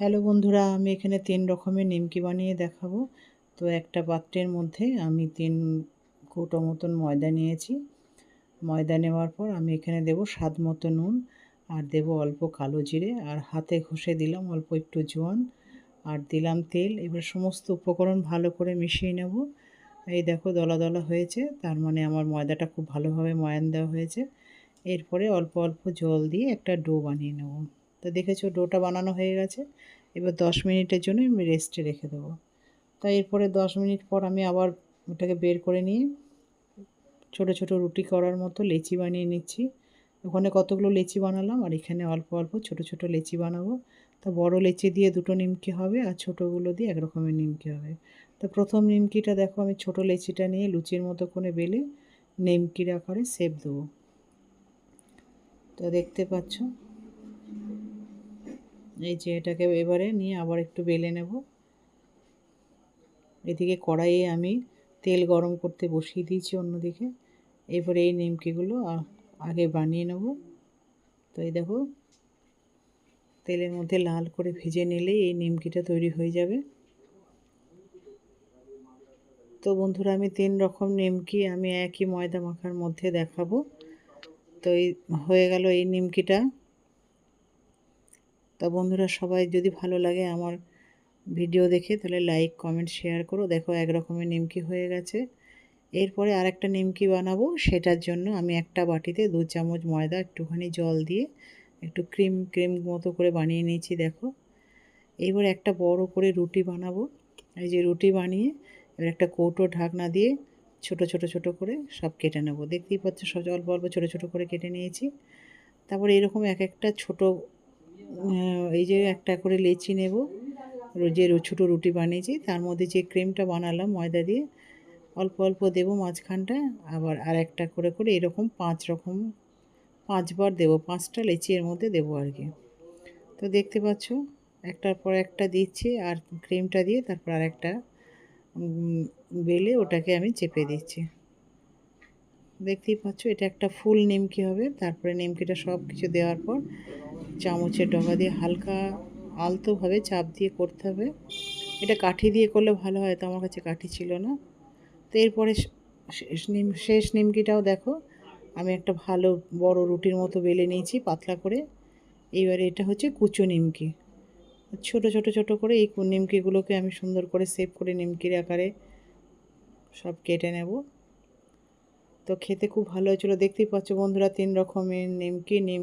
Hello বন্ধুরা, আমি এখানে তিন রকমের নিমকি বানিয়ে দেখাবো। তো একটা পাত্রের মধ্যে আমি তিন কৌটো মতন ময়দা নিয়েছি। ময়দা নেওয়ার পর আমি এখানে দেব স্বাদ মতো নুন আর দেব অল্প কালো জিরে আর হাতে ঘষে দিলাম অল্প একটু জোয়ান আর দিলাম তেল। এবার সমস্ত উপকরণ ভালো করে মিশিয়ে নেব। এই দেখো দলা দলা হয়েছে, তার মানে আমার ময়দাটা খুব ভালোভাবে ময়ান দেওয়া হয়েছে। এরপরে অল্প অল্প জল দিয়ে একটা ডো বানিয়ে নেব। তো দেখেছ ডোটা বানানো হয়ে গেছে। এবার দশ মিনিটের জন্য আমি রেস্টে রেখে দেবো। তাই এরপরে দশ মিনিট পর আমি আবার ওটাকে বের করে নিয়ে ছোট ছোট রুটি করার মতো লেচি বানিয়ে নিচ্ছি। ওখানে কতগুলো লেচি বানালাম আর এখানে অল্প অল্প ছোট ছোট লেচি বানাবো। তো বড় লেচি দিয়ে দুটো নিমকি হবে আর ছোটোগুলো দিয়ে এক রকমের নিমকি হবে। তো প্রথম নিমকিটা দেখো আমি ছোট লেচিটা নিয়ে লুচির মতো করে বেলে নিমকির আকারে সেপ দেবো। তো দেখতে পাচ্ছ? এই যে এটাকে এবারে নিয়ে আবার একটু বেলে নেব। এদিকে কড়াইয়ে আমি তেল গরম করতে বসিয়ে দিয়েছি অন্যদিকে। এরপরে এই নিমকিগুলো আগে বানিয়ে নেব। তো এই দেখো, তেলের মধ্যে লাল করে ভেজে নিলেই এই নিমকিটা তৈরি হয়ে যাবে। তো বন্ধুরা, আমি তিন রকম নিমকি আমি একই ময়দা মাখার মধ্যে দেখাবো। তো এই, হয়ে গেল এই নিমকিটা। তা বন্ধুরা সবাই যদি ভালো লাগে আমার ভিডিও দেখে তাহলে লাইক কমেন্ট শেয়ার করো। দেখো এক রকমের নিমকি হয়ে গেছে। এরপরে আর একটা নিমকি বানাবো। সেটার জন্য আমি একটা বাটিতে দু চামচ ময়দা, একটুখানি জল দিয়ে একটু ক্রিম ক্রিম মতো করে বানিয়ে নিয়েছি, দেখো। এইবার একটা বড় করে রুটি বানাবো। এই যে রুটি বানিয়ে এবার একটা কৌটো ঢাকনা দিয়ে ছোট ছোট ছোট করে সব কেটে নেব। দেখতেই পাচ্ছ সব অল্প অল্প ছোটো ছোটো করে কেটে নিয়েছি। তারপর এরকম এক একটা ছোট এই যে একটা করে লেচি নেব। যে ছোটো রুটি বানিয়েছি, তার মধ্যে যে ক্রিমটা বানালাম, ময়দা দিয়ে, অল্প অল্প দেবো মাঝখানটা, আবার আর একটা করে করে এরকম পাঁচ রকম, পাঁচবার দেবো, পাঁচটা লেচি এর মধ্যে দেবো আর কি। তো দেখতে পাচ্ছ, একটার পর একটা দিচ্ছি, আর ক্রিমটা দিয়ে তারপর আর একটা বেলে ওটাকে আমি চেপে দিচ্ছি। দেখতেই পাচ্ছ, এটা একটা ফুল নিমকি হবে। তারপরে নিমকিটা সব কিছু দেওয়ার পর চামচের ডগা দিয়ে হালকা আলতোভাবে চাপ দিয়ে করতে হবে। এটা কাঠি দিয়ে করলে ভালো হয় তো আমার কাছে কাঠি ছিল না। তো এরপরে শেষ নিম, শেষ নিমকিটাও দেখো, আমি একটা ভালো বড় রুটির মতো বেলে নিয়েছি পাতলা করে। এইবারে এটা হচ্ছে কুচো নিমকি। ছোট ছোট ছোট করে এই নিমকিগুলোকে আমি সুন্দর করে সেভ করে নিমকির আকারে সব কেটে নেব। তো খেতে খুব ভালো হয়েছিল। দেখতেই পাচ্ছ বন্ধুরা তিন রকমের নিমকি নিম